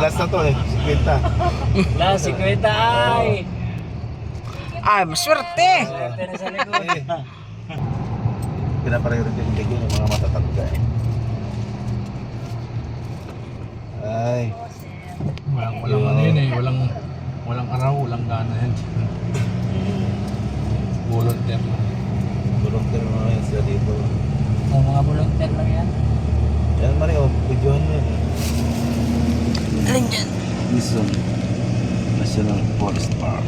last na to eh. 50. La, 50 ay. Ay, maswerte. Swerte na sa likod. Eh. Pinapriority yung ligay ng mga matatanda eh. Ay. Walang, walang ano yun eh, walang, walang araw, walang gana yan. Volunteer lang. Volunteer mo na yan sila dito. Ang mga volunteer lang yan. Yan mali oh. Videohan mo? Bison National Forest Park.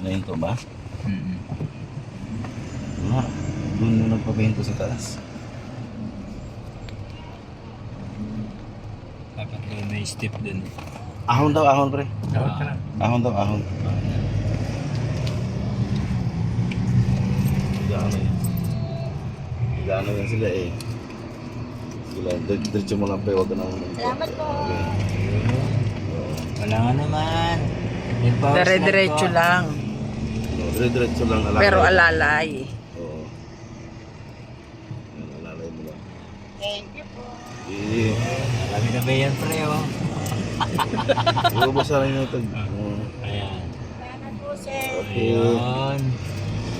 Ano to ba? Wala. Doon mo nagpapahento sa taas. Dapat doon may step dun. Ahon daw, ahon pre. Na. Ahon daw, ahon. Gano yan. Gano yan sila eh. Sila, dir- diretso mo lang pre, huwag ka nang... Salamat po. Okay. Wala nga naman. Dire-diretso lang. No, dire-diretso lang alalay. Pero alalay. Oo. Yan, alalay mo lang. Thank you po. Eh, Marami na ba yan, pre, oh? ubos na lang yung ito. Oo. Ayan. Okay. Ayan.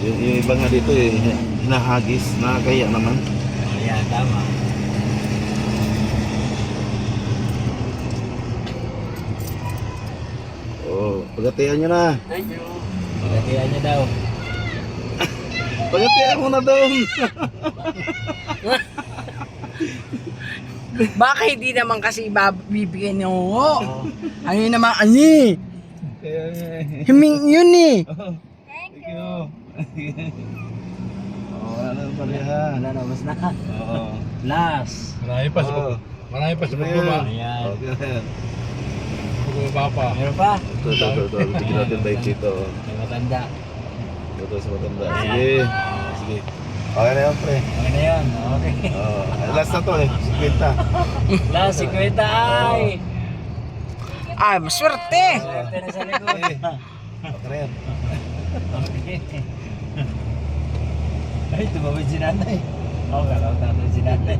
Yung, yung iba nga dito eh, hinahagis, nakakaya naman. Ayan, tama. Oo, pagatian nyo na. Pagkatiyan niya daw. Pagatian mo na doon. Baka hindi naman kasi ibibigay ng oo. Ano yun naman, ani? Kaya eh. Himing yun eh. Thank you. Ano pala ha. Wala na, mas na. Oo. Last. Marami pa sa Oo. pag- Marami pa sa Ano pagbaba. Ayan. Okay na yan. Pagbaba pa. Meron pa? Ito, ito, ito, ito. Bigyan natin tayo dito. May matanda. Ito sa matanda. Sige. Sige. Okay na yan, pre. Okay na yan. Okay. Oo. last na to eh. 50. Last, 50 ay. Ay, maswerte. Swerte na sa likod. Okay na yan. Okay. Ay, tumawid si nanay. Oo, oh, tatay si nanay.